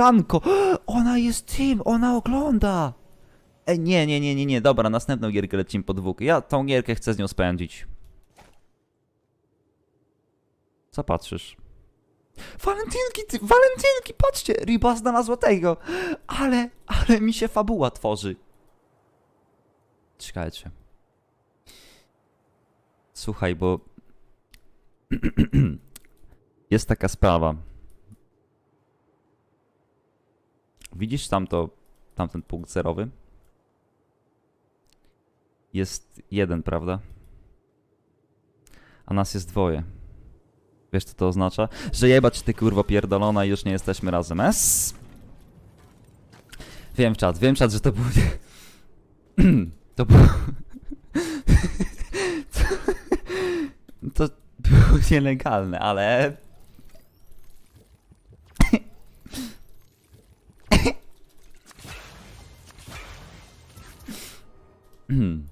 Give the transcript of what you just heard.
Franko! Ona jest tym, ona ogląda! Ej, nie, nie, nie, nie, nie, dobra, następną gierkę lecimy po dwóch. Ja tą gierkę chcę z nią spędzić. Co patrzysz? Walentynki, ty, walentynki, patrzcie! Riba znalazła tego! Ale, ale mi się fabuła tworzy. Czekajcie. Słuchaj, bo... Jest taka sprawa. Widzisz tamto, tamten punkt zerowy? Jest jeden, prawda? A nas jest dwoje. Wiesz co to oznacza? Że jebać ty kurwo pierdolona i już nie jesteśmy razem. Es? Wiem czat, wiem czat, że to to było... to było nielegalne, ale... 嗯。